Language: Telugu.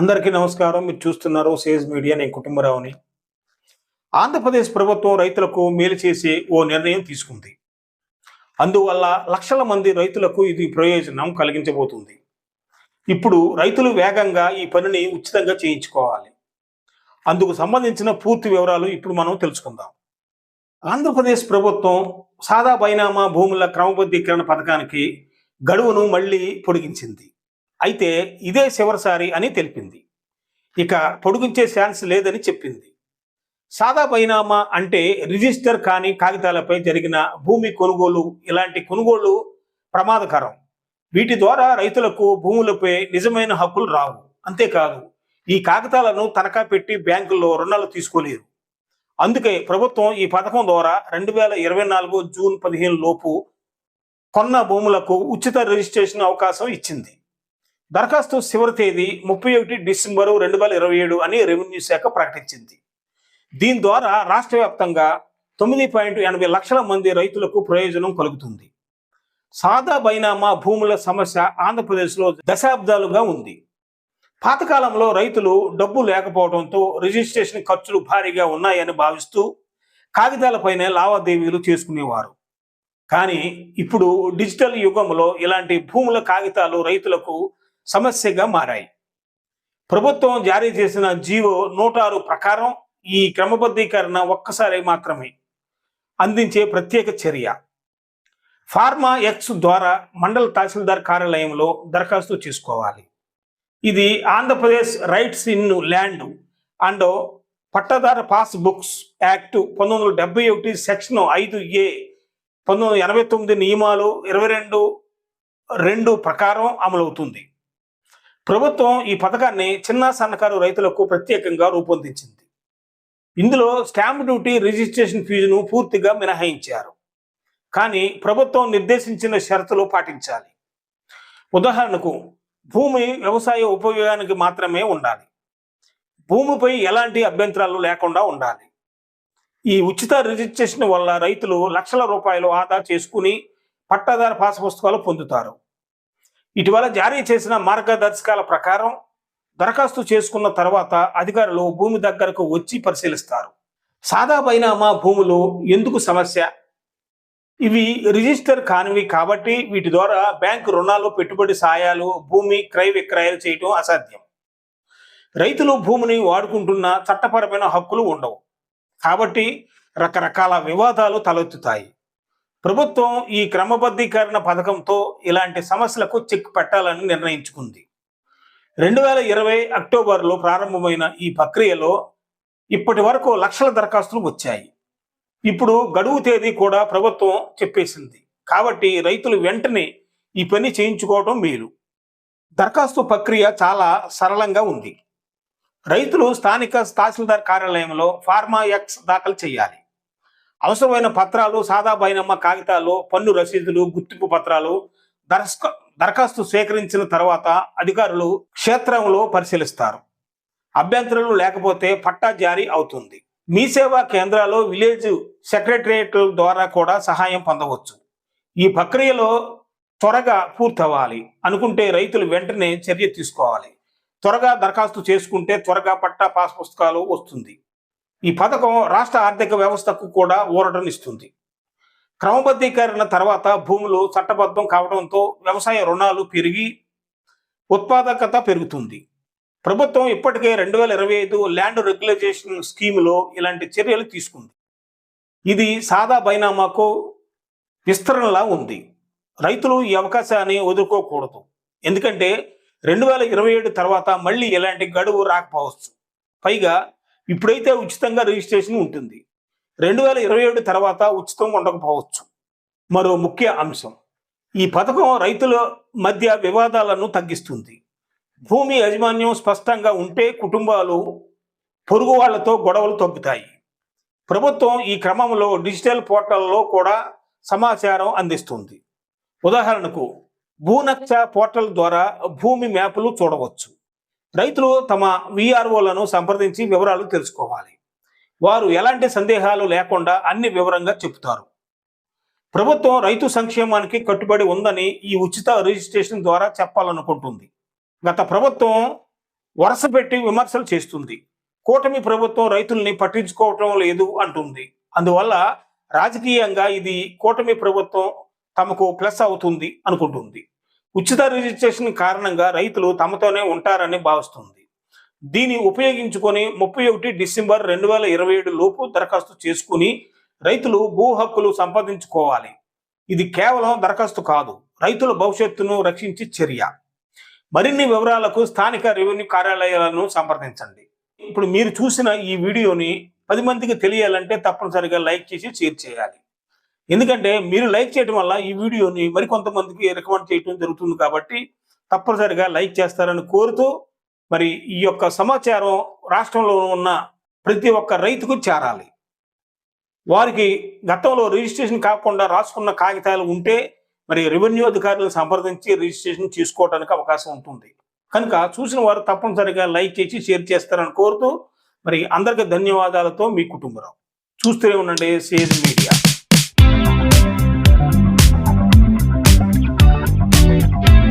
అందరికీ నమస్కారం. మీరు చూస్తున్నారు సేజ్ మీడియా. నేను కుటుంబరావుని. ఆంధ్రప్రదేశ్ ప్రభుత్వం రైతులకు మేలు చేసే ఓ నిర్ణయం తీసుకుంది. అందువల్ల లక్షల మంది రైతులకు ఇది ప్రయోజనం కలిగించబోతుంది. ఇప్పుడు రైతులు వేగంగా ఈ పనిని ఉచితంగా చేయించుకోవాలి. అందుకు సంబంధించిన పూర్తి వివరాలు ఇప్పుడు మనం తెలుసుకుందాం. ఆంధ్రప్రదేశ్ ప్రభుత్వం సాదా బైనామా భూముల క్రమబద్ధీకరణ పథకానికి గడువును మళ్ళీ పొడిగించింది. అయితే ఇదే చివరిసారి అని తెలిపింది. ఇక పొడిగించే ఛాన్స్ లేదని చెప్పింది. సాదా బైనామా అంటే రిజిస్టర్ కాని కాగితాలపై జరిగిన భూమి కొనుగోలు ఇలాంటి కొనుగోళ్ళు ప్రమాదకరం. వీటి ద్వారా రైతులకు భూములపై నిజమైన హక్కులు రావు. అంతేకాదు ఈ కాగితాలను తనఖా పెట్టి బ్యాంకుల్లో రుణాలు తీసుకోలేరు. అందుకే ప్రభుత్వం ఈ పథకం ద్వారా రెండు వేల ఇరవై నాలుగు జూన్ పదిహేను లోపు కొన్న భూములకు ఉచిత రిజిస్ట్రేషన్ అవకాశం ఇచ్చింది. దరఖాస్తు చివరి తేదీ ముప్పై ఒకటి డిసెంబరు రెండు వేల ఇరవై ఏడు అని రెవెన్యూ శాఖ ప్రకటించింది. దీని ద్వారా రాష్ట్ర వ్యాప్తంగా తొమ్మిది పాయింట్ ఎనభై లక్షల మంది రైతులకు ప్రయోజనం కలుగుతుంది. సాదా బైనామా భూముల సమస్య ఆంధ్రప్రదేశ్లో దశాబ్దాలుగా ఉంది. పాతకాలంలో రైతులు డబ్బు లేకపోవడంతో రిజిస్ట్రేషన్ ఖర్చులు భారీగా ఉన్నాయని భావిస్తూ కాగితాలపైనే లావాదేవీలు చేసుకునేవారు. కానీ ఇప్పుడు డిజిటల్ యుగంలో ఇలాంటి భూముల కాగితాలు రైతులకు సమస్యగా మారాయి. ప్రభుత్వం జారీ చేసిన జీవో నూట ఆరు ప్రకారం ఈ క్రమబద్ధీకరణ ఒక్కసారి మాత్రమే అందించే ప్రత్యేక చర్య. ఫార్మా ఎక్స్ ద్వారా మండల తహసీల్దార్ కార్యాలయంలో దరఖాస్తు చేసుకోవాలి. ఇది Andhra Pradesh rights in land and pattadar pass books act పంతొమ్మిది వందల డెబ్బై ఒకటి సెక్షన్ ఐదు ఏ పంతొమ్మిది వందల ఎనభై తొమ్మిది నియమాలు ఇరవై రెండు రెండు ప్రకారం అమలవుతుంది. ప్రభుత్వం ఈ పథకాన్ని చిన్న సన్నకారు రైతులకు ప్రత్యేకంగా రూపొందించింది. ఇందులో స్టాంప్ డ్యూటీ రిజిస్ట్రేషన్ ఫీజును పూర్తిగా మినహాయించారు. కానీ ప్రభుత్వం నిర్దేశించిన షరతులు పాటించాలి. ఉదాహరణకు భూమి వ్యవసాయ ఉపయోగానికి మాత్రమే ఉండాలి. భూమిపై ఎలాంటి అభ్యంతరాలు లేకుండా ఉండాలి. ఈ ఉచిత రిజిస్ట్రేషన్ వల్ల రైతులు లక్షల రూపాయలు ఆదా చేసుకుని పట్టాదార పాస పుస్తకాలు పొందుతారు. ఇటీవల జారీ చేసిన మార్గదర్శకాల ప్రకారం దరఖాస్తు చేసుకున్న తర్వాత అధికారులు భూమి దగ్గరకు వచ్చి పరిశీలిస్తారు. సాదా బైనామా భూములు ఎందుకు సమస్య? ఇవి రిజిస్టర్ కానివి కాబట్టి వీటి ద్వారా బ్యాంకు రుణాలు పెట్టుబడి సాయాలు భూమి క్రయ విక్రయాలు చేయటం అసాధ్యం. రైతులు భూమిని వాడుకుంటున్న చట్టపరమైన హక్కులు ఉండవు. కాబట్టి రకరకాల వివాదాలు తలెత్తుతాయి. ప్రభుత్వం ఈ క్రమబద్ధీకరణ పథకంతో ఇలాంటి సమస్యలకు చెక్ పెట్టాలని నిర్ణయించుకుంది. రెండు వేల ఇరవై అక్టోబర్లో ప్రారంభమైన ఈ ప్రక్రియలో ఇప్పటి వరకు లక్షల దరఖాస్తులు వచ్చాయి. ఇప్పుడు గడువు తేదీ కూడా ప్రభుత్వం చెప్పేసింది. కాబట్టి రైతులు వెంటనే ఈ పని చేయించుకోవడం మేలు. దరఖాస్తు ప్రక్రియ చాలా సరళంగా ఉంది. రైతులు స్థానిక తహసీల్దార్ కార్యాలయంలో ఫార్మా ఎక్స్ దాఖలు చేయాలి. అవసరమైన పత్రాలు సాదా బైనమ్మ కాగితాలు పన్ను రసీదులు గుర్తింపు పత్రాలు దరస్క దరఖాస్తు సేకరించిన తర్వాత అధికారులు క్షేత్రంలో పరిశీలిస్తారు. అభ్యంతరాలు లేకపోతే పట్టా జారీ అవుతుంది. మీ సేవా కేంద్రాలు విలేజ్ సెక్రటరియట్ల ద్వారా కూడా సహాయం పొందవచ్చు. ఈ ప్రక్రియలో త్వరగా పూర్తవ్వాలి. అనుకుంటే రైతులు వెంటనే చర్య తీసుకోవాలి. త్వరగా దరఖాస్తు చేసుకుంటే త్వరగా పట్టా పాస్ పుస్తకాలు వస్తుంది. ఈ పథకం రాష్ట్ర ఆర్థిక వ్యవస్థకు కూడా ఊరటనిస్తుంది. క్రమబద్ధీకరణ తర్వాత భూములు చట్టబద్ధం కావడంతో వ్యవసాయ రుణాలు పెరిగి ఉత్పాదకత పెరుగుతుంది. ప్రభుత్వం ఇప్పటికే రెండు వేల ఇరవై ఐదు ల్యాండ్ రెగ్యులైజేషన్ స్కీమ్లో ఇలాంటి చర్యలు తీసుకుంది. ఇది సాదా బైనామాకు విస్తరణలా ఉంది. రైతులు ఈ అవకాశాన్ని వదులుకోకూడదు. ఎందుకంటే రెండు వేల ఇరవై ఏడు తర్వాత మళ్ళీ ఇలాంటి గడువు రాకపోవచ్చు. పైగా ఇప్పుడైతే ఉచితంగా రిజిస్ట్రేషన్ ఉంటుంది. రెండు వేల ఇరవై ఏడు తర్వాత ఉచితం ఉండకపోవచ్చు. మరో ముఖ్య అంశం. ఈ పథకం రైతుల మధ్య వివాదాలను తగ్గిస్తుంది. భూమి యాజమాన్యం స్పష్టంగా ఉంటే కుటుంబాలు పొరుగు వాళ్ళతో గొడవలు తగ్గుతాయి. ప్రభుత్వం ఈ క్రమంలో డిజిటల్ పోర్టల్లో కూడా సమాచారం అందిస్తుంది. ఉదాహరణకు భూనక్ష పోర్టల్ ద్వారా భూమి మ్యాపులు చూడవచ్చు. రైతులు తమ విఆర్ఓలను సంప్రదించి వివరాలు తెలుసుకోవాలి. వారు ఎలాంటి సందేహాలు లేకుండా అన్ని వివరంగా చెబుతారు. ప్రభుత్వం రైతు సంక్షేమానికి కట్టుబడి ఉందని ఈ ఉచిత రిజిస్ట్రేషన్ ద్వారా చెప్పాలనుకుంటుంది. గత ప్రభుత్వం వరుస పెట్టి విమర్శలు చేస్తుంది. కూటమి ప్రభుత్వం రైతుల్ని పట్టించుకోవటం లేదు అంటుంది. అందువల్ల రాజకీయంగా ఇది కూటమి ప్రభుత్వం తమకు ప్లస్ అవుతుంది అనుకుంటుంది. ఉచిత రిజిస్ట్రేషన్ కారణంగా రైతులు తమతోనే ఉంటారని భావిస్తుంది. దీన్ని ఉపయోగించుకొని ముప్పై ఒకటి డిసెంబర్ రెండు వేల ఇరవై ఏడు లోపు దరఖాస్తు చేసుకుని రైతులు భూ హక్కులు సంపాదించుకోవాలి. ఇది కేవలం దరఖాస్తు కాదు రైతుల భవిష్యత్తును రక్షించే చర్య. మరిన్ని వివరాలకు స్థానిక రెవెన్యూ కార్యాలయాలను సంప్రదించండి. ఇప్పుడు మీరు చూసిన ఈ వీడియోని పది మందికి తెలియాలంటే తప్పనిసరిగా లైక్ చేసి షేర్ చేయాలి. ఎందుకంటే మీరు లైక్ చేయడం వల్ల ఈ వీడియోని మరికొంతమందికి రికమెండ్ చేయడం జరుగుతుంది కాబట్టి తప్పనిసరిగా లైక్ చేస్తారని కోరుతూ మరి ఈ యొక్క సమాచారం రాష్ట్రంలో ఉన్న ప్రతి ఒక్క రైతుకు చేరాలి. వారికి గతంలో రిజిస్ట్రేషన్ కాకుండా రాసుకున్న కాగితాలు ఉంటే మరి రెవెన్యూ అధికారులను సంప్రదించి రిజిస్ట్రేషన్ చేసుకోవడానికి అవకాశం ఉంటుంది. కనుక చూసిన వారు తప్పనిసరిగా లైక్ చేసి షేర్ చేస్తారని కోరుతూ మరి అందరికీ ధన్యవాదాలతో మీ కుటుంబరావు. చూస్తూనే ఉండండి సేజ్ మీడియా.